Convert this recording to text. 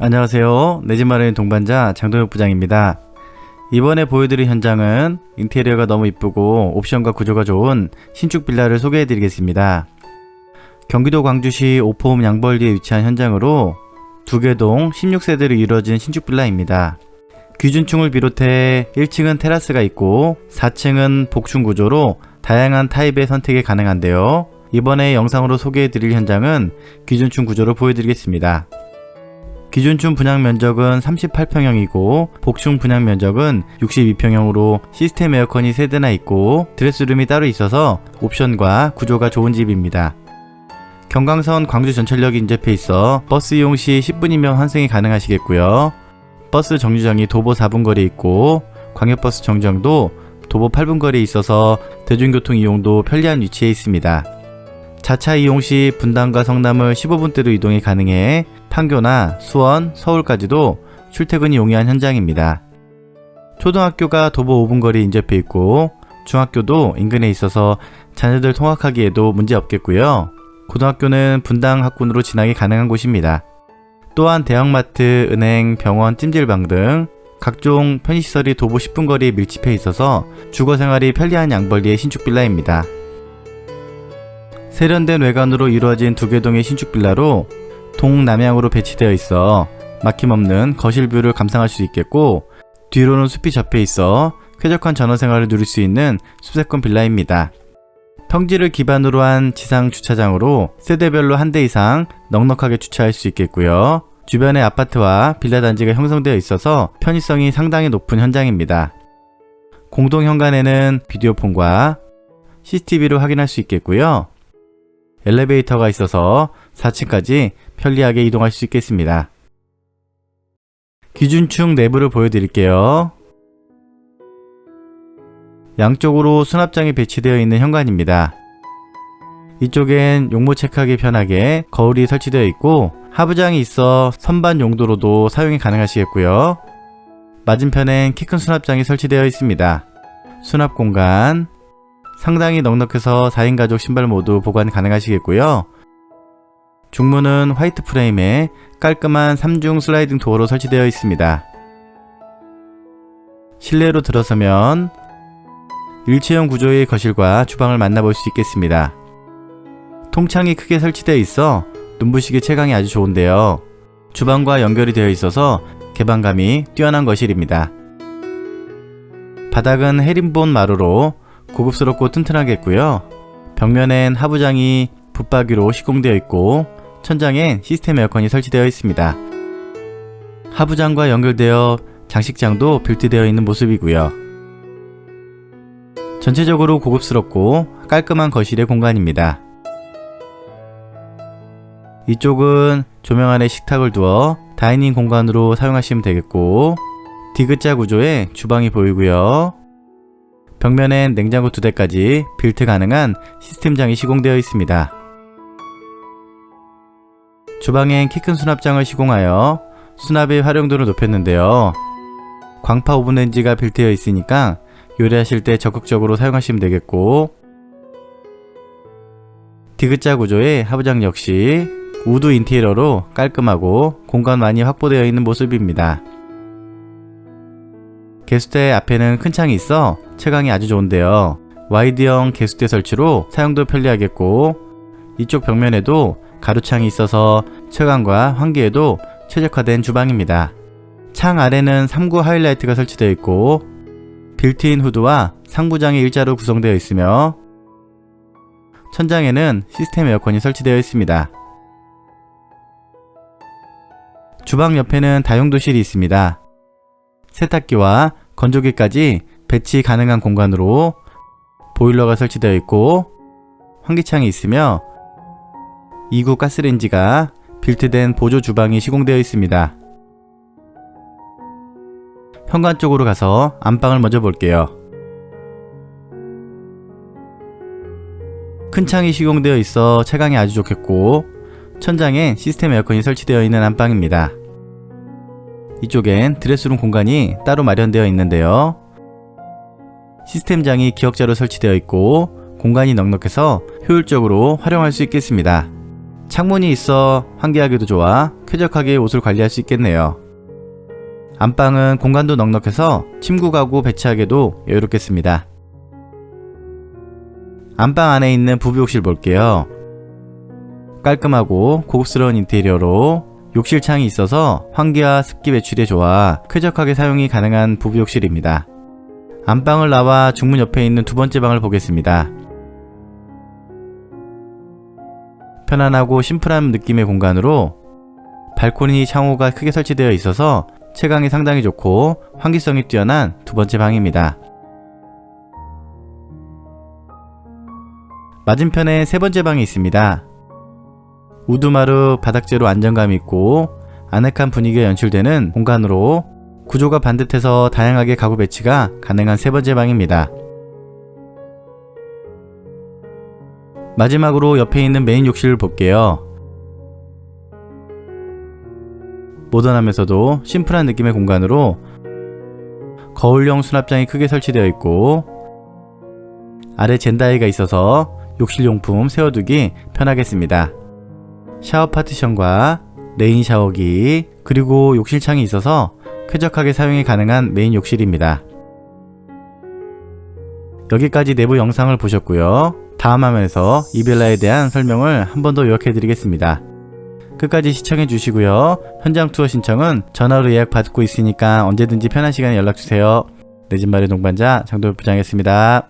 안녕하세요. 내 집 마련의 동반자 장동혁 부장입니다. 이번에 보여드릴 현장은 인테리어가 너무 이쁘고 옵션과 구조가 좋은 신축 빌라를 소개해드리겠습니다. 경기도 광주시 오포읍 양벌리에 위치한 현장으로 두개동 16세대로 이루어진 신축 빌라입니다. 귀준층을 비롯해 1층은 테라스가 있고 4층은 복층 구조로 다양한 타입의 선택이 가능한데요. 이번에 영상으로 소개해드릴 현장은 기준층 구조로 보여드리겠습니다. 기준층 분양 면적은 38평형이고 복층 분양 면적은 62평형으로 시스템 에어컨이 3대나 있고 드레스룸이 따로 있어서 옵션과 구조가 좋은 집입니다. 경강선 광주 전철역이 인접해 있어 버스 이용 시 10분이면 환승이 가능하시겠고요. 버스 정류장이 도보 4분 거리에 있고 광역버스 정류장도 도보 8분 거리에 있어서 대중교통 이용도 편리한 위치에 있습니다. 자차 이용 시 분당과 성남을 15분대로 이동이 가능해 판교나 수원, 서울까지도 출퇴근이 용이한 현장입니다. 초등학교가 도보 5분 거리에 인접해 있고 중학교도 인근에 있어서 자녀들 통학하기에도 문제 없겠고요. 고등학교는 분당 학군으로 진학이 가능한 곳입니다. 또한 대형마트, 은행, 병원, 찜질방 등 각종 편의시설이 도보 10분 거리에 밀집해 있어서 주거 생활이 편리한 양벌리의 신축 빌라입니다. 세련된 외관으로 이루어진 두 개동의 신축 빌라로 동남향으로 배치되어 있어 막힘없는 거실 뷰를 감상할 수 있겠고 뒤로는 숲이 접해 있어 쾌적한 전원 생활을 누릴 수 있는 숲세권 빌라입니다. 평지를 기반으로 한 지상 주차장으로 세대별로 한 대 이상 넉넉하게 주차할 수 있겠고요. 주변에 아파트와 빌라 단지가 형성되어 있어서 편의성이 상당히 높은 현장입니다. 공동 현관에는 비디오폰과 CCTV로 확인할 수 있겠고요. 엘리베이터가 있어서 4층까지 편리하게 이동할 수 있겠습니다. 기준층 내부를 보여드릴게요. 양쪽으로 수납장이 배치되어 있는 현관입니다. 이쪽엔 용모 체크하기 편하게 거울이 설치되어 있고 하부장이 있어 선반 용도로도 사용이 가능하시겠고요. 맞은편엔 키 큰 수납장이 설치되어 있습니다. 수납 공간 상당히 넉넉해서 4인 가족 신발 모두 보관 가능하시겠고요. 중문은 화이트 프레임에 깔끔한 3중 슬라이딩 도어로 설치되어 있습니다. 실내로 들어서면 일체형 구조의 거실과 주방을 만나볼 수 있겠습니다. 통창이 크게 설치되어 있어 눈부시게 채광이 아주 좋은데요. 주방과 연결이 되어 있어서 개방감이 뛰어난 거실입니다. 바닥은 헤린본 마루로 고급스럽고 튼튼하겠고요. 벽면엔 하부장이 붙박이로 시공되어 있고 천장엔 시스템 에어컨이 설치되어 있습니다. 하부장과 연결되어 장식장도 빌트되어 있는 모습이고요. 전체적으로 고급스럽고 깔끔한 거실의 공간입니다. 이쪽은 조명 안에 식탁을 두어 다이닝 공간으로 사용하시면 되겠고 디귿자 구조의 주방이 보이고요. 벽면엔 냉장고 두 대까지 빌트 가능한 시스템장이 시공되어 있습니다. 주방엔 키 큰 수납장을 시공하여 수납의 활용도를 높였는데요. 광파 오븐 렌지가 빌트되어 있으니까 요리하실 때 적극적으로 사용하시면 되겠고 디귿자 구조의 하부장 역시 우드 인테리어로 깔끔하고 공간 많이 확보되어 있는 모습입니다. 개수대 앞에는 큰 창이 있어 채광이 아주 좋은데요. 와이드형 개수대 설치로 사용도 편리하겠고 이쪽 벽면에도 가로창이 있어서 채광과 환기에도 최적화된 주방입니다. 창 아래는 3구 하이라이트가 설치되어 있고 빌트인 후드와 상부장이 일자로 구성되어 있으며 천장에는 시스템 에어컨이 설치되어 있습니다. 주방 옆에는 다용도실이 있습니다. 세탁기와 건조기까지 배치 가능한 공간으로 보일러가 설치되어 있고 환기창이 있으며 2구 가스레인지가 빌트된 보조 주방이 시공되어 있습니다. 현관 쪽으로 가서 안방을 먼저 볼게요. 큰 창이 시공되어 있어 채광이 아주 좋겠고 천장엔 시스템 에어컨이 설치되어 있는 안방입니다. 이쪽엔 드레스룸 공간이 따로 마련되어 있는데요. 시스템장이 기역자로 설치되어 있고 공간이 넉넉해서 효율적으로 활용할 수 있겠습니다. 창문이 있어 환기하기도 좋아 쾌적하게 옷을 관리할 수 있겠네요. 안방은 공간도 넉넉해서 침구 가구 배치하기도 여유롭겠습니다. 안방 안에 있는 부부욕실 볼게요. 깔끔하고 고급스러운 인테리어로 욕실 창이 있어서 환기와 습기 배출에 좋아 쾌적하게 사용이 가능한 부부욕실입니다. 안방을 나와 중문 옆에 있는 두 번째 방을 보겠습니다. 편안하고 심플한 느낌의 공간으로 발코니 창호가 크게 설치되어 있어서 채광이 상당히 좋고 환기성이 뛰어난 두 번째 방입니다. 맞은편에 세 번째 방이 있습니다. 우두마루 바닥재로 안정감 있고 아늑한 분위기가 연출되는 공간으로 구조가 반듯해서 다양하게 가구 배치가 가능한 세 번째 방입니다. 마지막으로 옆에 있는 메인 욕실을 볼게요. 모던하면서도 심플한 느낌의 공간으로 거울형 수납장이 크게 설치되어 있고 아래 젠다이가 있어서 욕실 용품 세워두기 편하겠습니다. 샤워 파티션과 레인 샤워기 그리고 욕실 창이 있어서 쾌적하게 사용이 가능한 메인 욕실입니다. 여기까지 내부 영상을 보셨고요. 다음 화면에서 이벨라에 대한 설명을 한 번 더 요약해 드리겠습니다. 끝까지 시청해 주시고요. 현장 투어 신청은 전화로 예약 받고 있으니까 언제든지 편한 시간에 연락 주세요. 내 집 마련 동반자 장도엽 부장이었습니다.